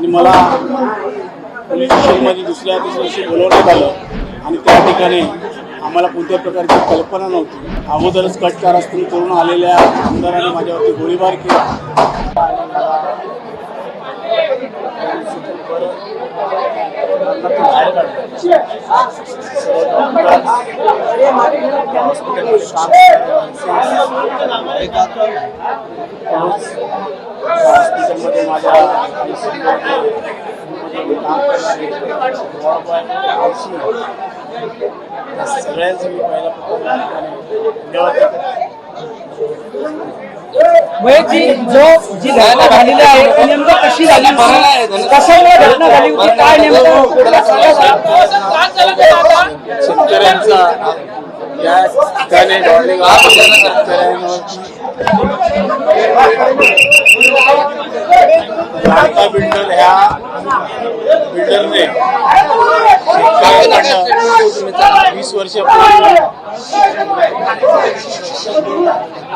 आणि मला पोलीस स्टेशनमध्ये दुसऱ्या तिसऱ्या दिवशी बोलवण्यात आलं. आणि त्या ठिकाणी आम्हाला कोणत्या प्रकारची कल्पना नव्हती. अगोदरच कटकार कारस्थान करून आलेल्या आमदारांनी माझ्यावरती गोळीबार केला. हॉस्पिटलमध्ये माझ्या सगळ्यांचं मी पहिला धन्यवाद वैयक्तिक जो जी घटना झालेली आहे ती नेमकं कशी झाली? कशामुळे घटना झाली होती? काय नेमकं. शेतकऱ्यांचा या ठिकाणी बिल्डरने वीस वर्षापूर्वी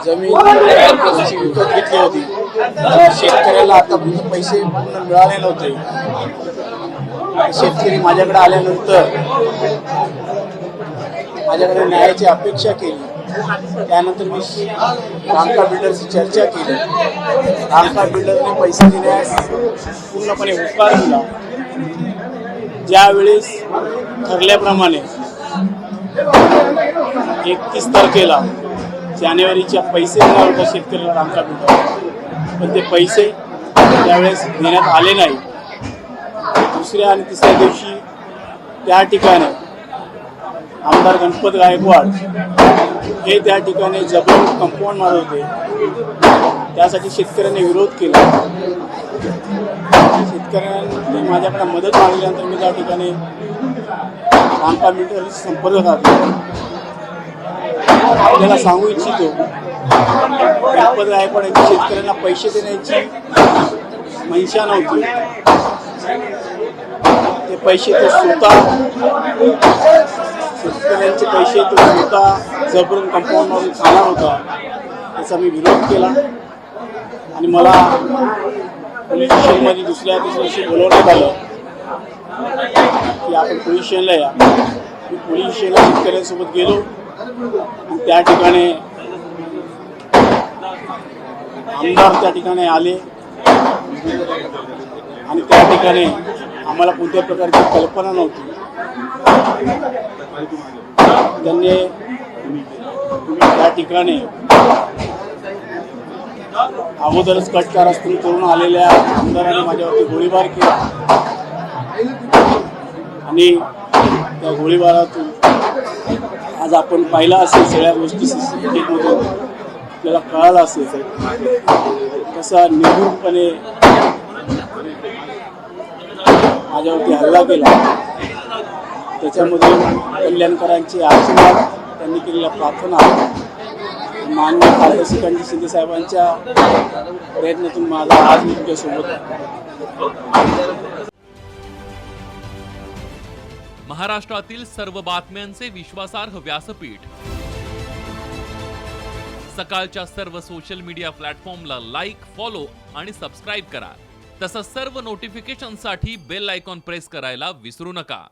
जमीन विकत घेतली होती. शेतकऱ्याला आता पैसे पूर्ण मिळाले नव्हते. शेतकरी माझ्याकडे आल्यानंतर माझ्याकडे न्यायाची अपेक्षा केली. त्यानंतर मी रामका बिल्डरशी चर्चा केली. रामका बिल्डरने पैसे दिल्यास पूर्णपणे उपकार दिला. ज्यावेळेस ठरल्याप्रमाणे एकतीस तारखेला जानेवारीच्या पैसे देणार शेतकऱ्याला रामका बिल्डर पण ते पैसे त्यावेळेस देण्यात आले नाही. दुसऱ्या आणि तिसऱ्या दिवशी त्या ठिकाणी आमदार गणपत गायकवाड हे त्या ठिकाणी जबर कंपाऊंड मारत होते. त्यासाठी शेतकऱ्यांनी विरोध केला. शेतकऱ्यांनी माझ्याकडे मदत मागल्यानंतर मी त्या ठिकाणी रामका मीटर संपर्क साधला. आपल्याला सांगू इच्छितो गणपत गायकवाड यांनी शेतकऱ्यांना पैसे देण्याची मनशा नव्हती. ते पैसे ते स्वतः शेतकऱ्यांचे पैसे तो स्वतः जबरून कंपाऊंडमधून खाणार होता त्याचा मी विरोध केला. आणि मला पोलीस स्टेशनमध्ये दुसऱ्या दिवशी बोलवण्यात आलं की आपण पोलीस स्टेशनला या. मी पोलीस स्टेशनला शेतकऱ्यांसोबत गेलो. आणि त्या ठिकाणी आमदार त्या ठिकाणी आले. आणि त्या ठिकाणी आम्हाला कोणत्या प्रकारची कल्पना नव्हती. त्यांनी त्या ठिकाणी अगोदरच कटकार असतील करून आलेल्या आमदाराने माझ्यावरती गोळीबार केला. आणि त्या गोळीबारातून आज आपण पाहिला असेल सगळ्या गोष्टी आपल्याला कळालं असेल कसा निर्भूतपणे माझ्यावरती हल्ला केला. त्याच्यामध्ये कल्याणकरांची आशीर्वाद त्यांनी केलेल्या प्रार्थना मान्य खासदार शिंदे साहेबांच्या प्रयत्नातून माझा आज मी तुमच्यासोबत महाराष्ट्रातील सर्व बातम्यांचे विश्वासार्ह व्यासपीठ. सकाळच्या सर्व सोशल मीडिया प्लॅटफॉर्मला लाईक फॉलो आणि सबस्क्राईब करा. तसंच सर्व नोटिफिकेशनसाठी बेल आयकॉन प्रेस करायला विसरू नका.